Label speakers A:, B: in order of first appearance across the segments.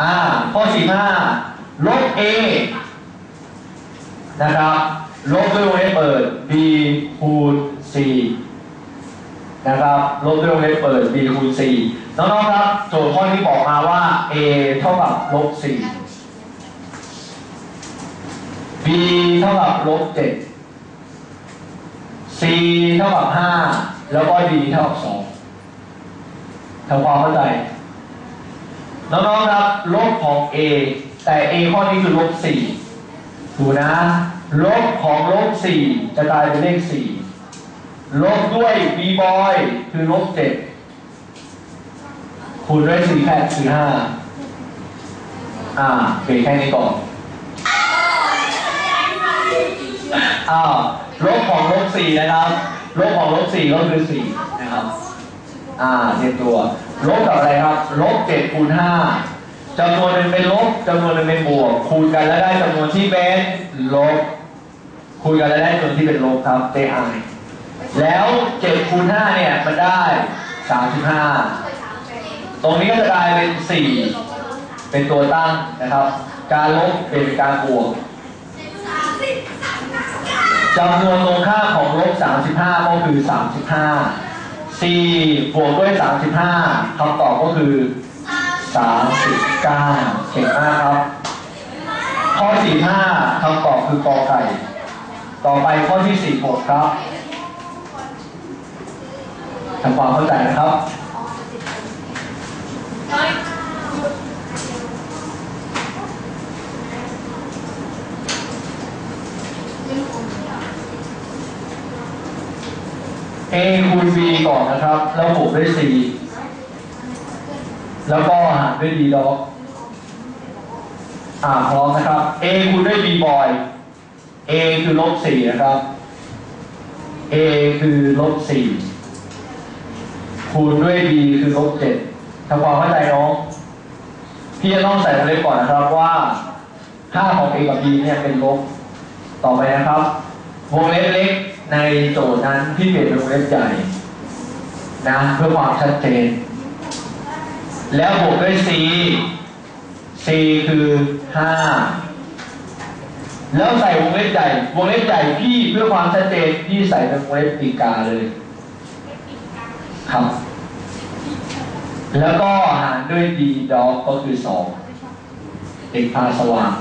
A: อ่าข้อสี่ห้าลบ a นะครับลบด้วยวงเล็บเปิด b คูณ c นะครับลบด้วยวงเล็บเปิด b คูณ c น้องๆครับ โจทย์ข้อนี้บอกมาว่า a เท่ากับลบ 4 b เท่ากับลบ 7 c เท่ากับ 5 แล้วก็ d เท่ากับ 2ทำความเข้าใจ น้องๆครับลบของ a แต่ a ข้อนี้คือลบ4ดูนะ ลบของลบ4จะกลายเป็นเลข 4 ลบด้วย b boy คือลบ7คูณด้วย4แพทคือ5อ่าเบรกแค่นี้ก่อนอ้าวลบของลบ4นะครับ ลบของลบ4ก็คือ4นะครับ อ่าเตรียมตัว ลบกับอะไรครับ ลบ7คูณ5จำนวนหนึ่งเป็นลบจำนวนหนึ่งเป็นบวก คูณกันแล้วได้จำนวนที่เป็นลบ คูณกันแล้วได้จำนวนที่เป็นลบครับ JI แล้ว7คูณ5เนี่ยมันได้35ตรงนี้ก็จะกลายเป็น4เป็นตัวตั้งนะครับ การลบเป็นการบวกจำนวนตรงข้าของลบ 35 ก็คือ 35 4บวกด้วย 35คำตอบก็คือ 39 เก่งมากครับ ข้อ 45คำตอบคือกอไก่ ต่อไปข้อที่ 46 ครับทำความเข้าใจนะครับ A คูณ B ก่อนนะครับ แล้วบวกด้วย C แล้วก็หารด้วย D ด็อกอ่าพร้อมนะครับ A คูณด้วย B บอย A คือลบ4นะครับ A คือลบ4คูณด้วย B คือลบ7ทำความเข้าใจน้องพี่จะต้องใส่วงเล็บก่อนนะครับว่าค่าของ A กับ B เนี่ยเป็นลบต่อไปนะครับวงเล็บเล็ก ในโจทย์นั้นที่เปลี่ยนเป็นวงเล็บใหญ่นะเพื่อความชัดเจน แล้วบวกด้วย c c คือ5แล้วใส่วงเล็บใหญ่วงเล็บใหญ่พี่เพื่อความชัดเจนพี่ใส่เป็นวงเล็บปีกาเลยครับ แล้วก็หารด้วย d ดอกก็คือ2เด็กพาสว่าง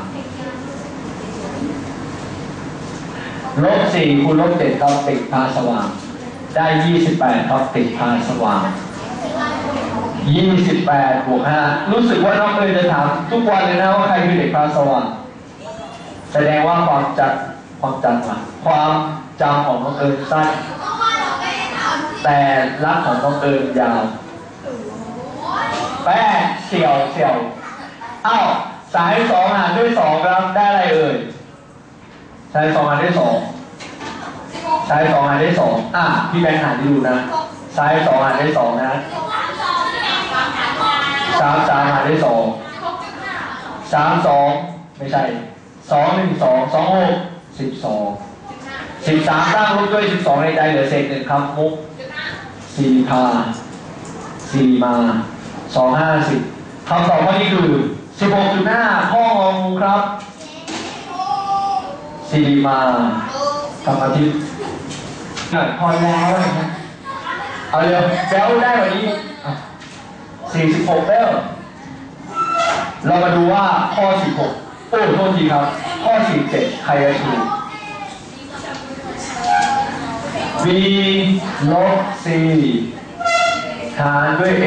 A: ลบสี่คูณลบเจ็ดครับติดพาสว่าง ได้ยี่สิบแปดครับติดพาสว่างยี่สิบแปดบวกห้ารู้สึกว่าน้องเอ๋ยจะถามทุกวันเลยนะว่าใครคือเด็กพาสว่าง แสดงว่าความจัดความจำอะความจำของน้องเอ๋ยสั้นแต่รักของน้องเอ๋ยยาวแป้เสี่ยวเสี่ยวอ้าวสายสองหารด้วยสองครับได้อะไรเอ่ย ใช้สองหารได้สองใช้สองหารได้สองอะพี่แบงค์หารให้ดูนะใช้สองหารได้สองนะสามสามหารได้สองสามสองไม่ใช่สองหนึ่งสองสองหกสิบสองสิบสามตั้งลบด้วยสิบสองในใจเหลือเศษหนึ่งครับมุกสี่พาสี่มาสองห้าสิบคำตอบข้อนี้คือสิบหกจุดห้าข้ององครับ ซีรีมากับอาทิตย์พอแล้วนะเอาเร็วแบลได้กว่านี้46แล้ว เรามาดูว่าข้อ16โอ้โทษทีครับ ข้อ47ใครจะถูก b ลบ c หารด้วย a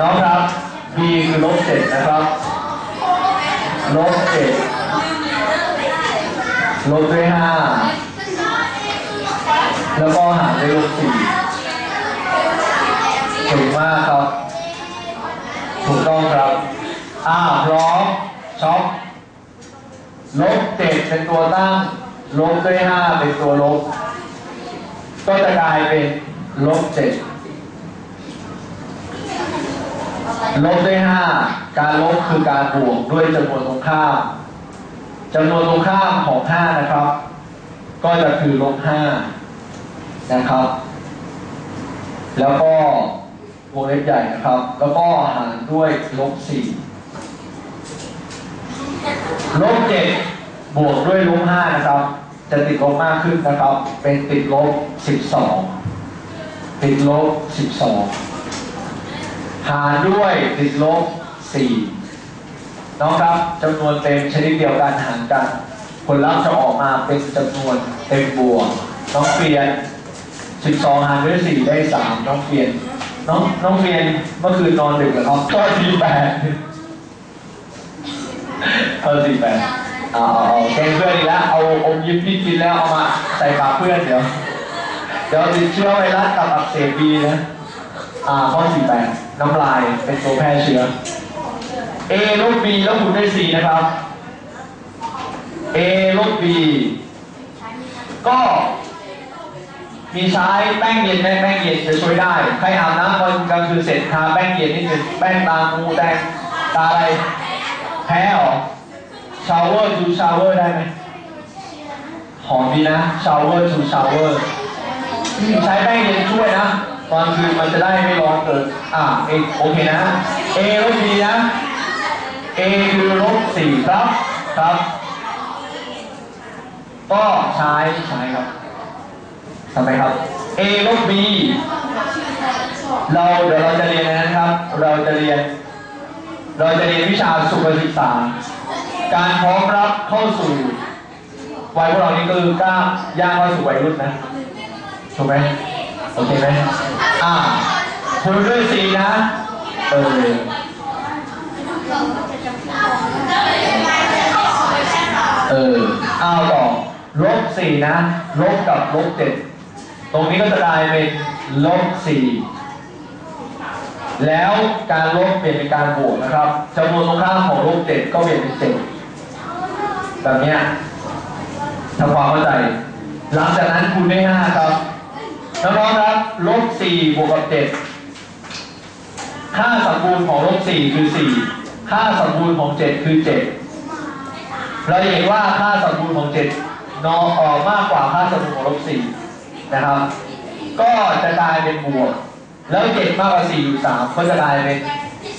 A: น้องครับ b คือลบเจ็ดนะครับลบเจ็ดลบด้วยห้าแล้วก็หารด้วยลบสี่เก่งมากครับ ถูกต้องครับ อ่าพร้อมช็อปลบเจ็ดเป็นตัวตั้ง ลบด้วยห้าเป็นตัวลบ ก็จะกลายเป็นลบเจ็ด ลบด้วยห้าการลบคือการบวกด้วยจำนวนตรงข้ามจำนวนตรงข้ามของห้านะครับ ก็จะคือลบห้านะครับ แล้วก็วงเล็บใหญ่นะครับ แล้วก็หารด้วยลบสี่ลบเจ็ดบวกด้วยลบห้านะครับ จะติดลบมากขึ้นนะครับ เป็นติดลบสิบสองติดลบสิบสอง หารด้วยติดลบสี่น้องครับจำนวนเต็มชนิดเดียวกันหารกัน ผลลัพธ์จะออกมาเป็นจำนวนเต็มบวก น้องเปลี่ยน 12 หารด้วย 4 ได้ 3 น้องเปลี่ยน น้องน้องเปลี่ยนเมื่อคืนนอนดึกเหรอครับก็สี่แปดเออสี่แปดเอาเอาเอาแก้เพื่อนอีกแล้ว เอาอมยิ้มที่กินแล้วเอามาใส่ปากเพื่อนเดี๋ยว เดี๋ยวติดเชื้อไวรัสกับอักเสบบีนะ อ่าข้อสี่แปดน้ำลายเป็นตัวแพร่เชื้อ A ลบ B แล้วคูณด้วย4นะครับ A ลบ B ก็มีใช้แป้งเย็นไหมแป้งเย็นจะช่วยได้ ใครอาบน้ำตอนกลางคืนเสร็จทาแป้งเย็นนิดนึงแป้งตางูแดงตาอะไร แพ้หรอชาวเวอร์ทูชาวเวอร์ได้ไหมหอมดีนะชาวเวอร์ทูชาวเวอร์ใช้แป้งเย็นช่วยนะ ตอนคืนมันจะได้ไม่ร้อนเกินอ่าเอโอเคนะ A ลบ B นะ A คือลบสี่ครับครับ ก็ใช้ใช้ครับทำไมครับ A ลบ B เราเดี๋ยวเราจะเรียนอะไรนะครับ เราจะเรียน เราจะเรียนวิชาสุขศึกษา การพร้อมรับเข้าสู่วัยพวกเรานี่คือกล้าย่างเข้าสู่วัยรุ่นนะ ถูกไหม โอเคไหมอ่าคูณด้วยสีนะ เออเออเอาต่อลบสี่นะ ลบกับลบเจ็ดตรงนี้ก็จะกลายเป็นลบสี่แล้วการลบเปลี่ยนเป็นการบวกนะครับจำนวนตรงข้ามของลบเจ็ดก็เปลี่ยนเป็นเจ็ดแบบนี้ทำความเข้าใจ หลังจากนั้นคูณด้วยห้าครับ น้องๆครับ ลบ สี่บวกกับเจ็ดค่าสมบูรณ์ของลบสี่คือสี่ค่าสมบูรณ์ของเจ็ดคือเจ็ดเราจะเห็นว่าค่าสมบูรณ์ของเจ็ดนอออกมากกว่าค่าสมบูรณ์ของลบสี่นะครับ ก็จะกลายเป็นบวก แล้วเจ็ดมากกว่าสี่อยู่สามก็จะกลายเป็น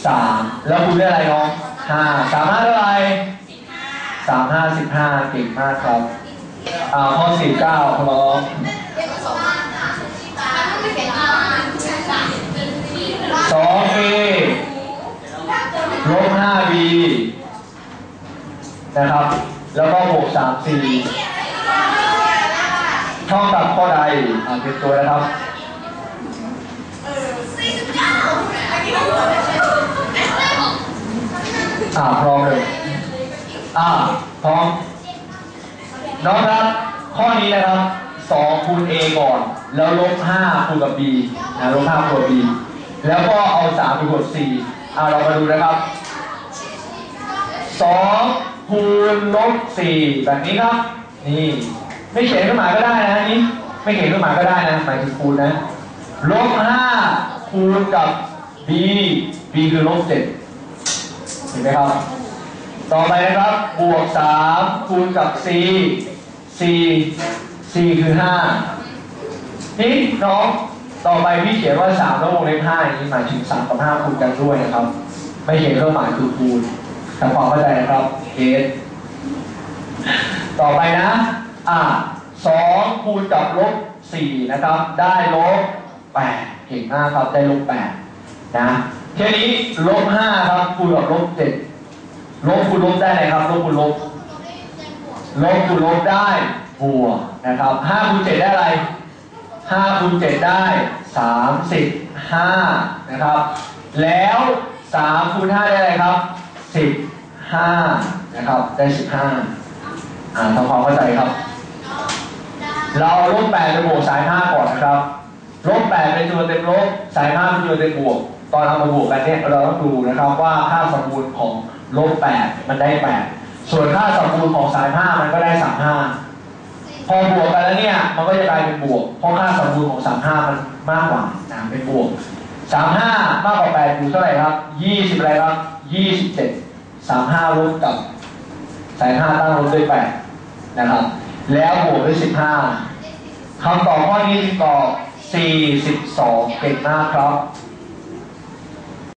A: สามแล้วคูณด้วยอะไรน้องห้าสามห้าเท่าไหร่สามห้าสิบห้าเก่งมากครับอ่าข้อสี่เก้าครับ สองเอลบห้าบีนะครับ แล้วก็บวกสามสี่เท่ากับข้อใดอ่าเป็นตัวนะครับอ่าพร้อมเลยอ่าพร้อมน้องครับ ข้อนี้นะครับสองคูณ a ก่อน แล้วลบห้าคูณกับ b นะลบห้าคูณกับ b แล้วก็เอาสามไปบวกสี่อ่าเรามาดูนะครับสองคูณลบสี่แบบนี้ครับ นี่ ไม่เขียนเครื่องหมายก็ได้นะนี่ไม่เขียนเครื่องหมายก็ได้นะหมายถึงคูณนะลบห้าคูณกับ b b คือลบเจ็ดเห็นไหมครับ ต่อไปนะครับ บวกสามคูณกับ c c c คือห้านี่น้อง ต่อไปพี่เขียนว่าสามแล้ววงเล็บห้าอย่างนี้หมายถึงสามกับห้าคูณกันด้วยนะครับ ไม่เขียนเครื่องหมายคือคูณทำความเข้าใจนะครับเอสต่อไปนะ อะสองคูณกับลบสี่นะครับ ได้ลบแปดเก่งมากครับ ได้ลบแปดนะทีนี้ลบห้าครับคูณกับลบเจ็ดลบคูณลบได้ไหนครับ ลบคูณลบ ลบคูณลบได้บวกนะครับห้าคูณเจ็ดได้อะไร ห้าคูณเจ็ดได้สามสิบห้านะครับ แล้วสามคูณห้าได้อะไรครับสิบห้านะครับ ได้สิบห้าอ่าทำความเข้าใจครับ เราลบแปดไปบวกสายห้าก่อนนะครับ ลบแปดเป็นจำนวนเต็มลบ สายห้าเป็นจำนวนเต็มบวก ตอนเอามาบวกกันเนี่ยเราต้องดูนะครับว่าค่าสมบูรณ์ของลบแปดมันได้แปดส่วนค่าสมบูรณ์ของสายห้ามันก็ได้สามห้า พอบวกกันแล้วเนี่ย มันก็จะกลายเป็นบวก เพราะค่าสมบูรณ์ของสามห้ามันมากกว่านะเป็นบวกสามห้ามากกว่าแปดอยู่เท่าไหร่ครับยี่สิบอะไรครับยี่สิบเจ็ดสามห้าลบกับสายห้าตั้งลบด้วยแปดนะครับ แล้วบวกด้วยสิบห้าคำตอบข้อนี้จึงตอบ42เก่งมากครับ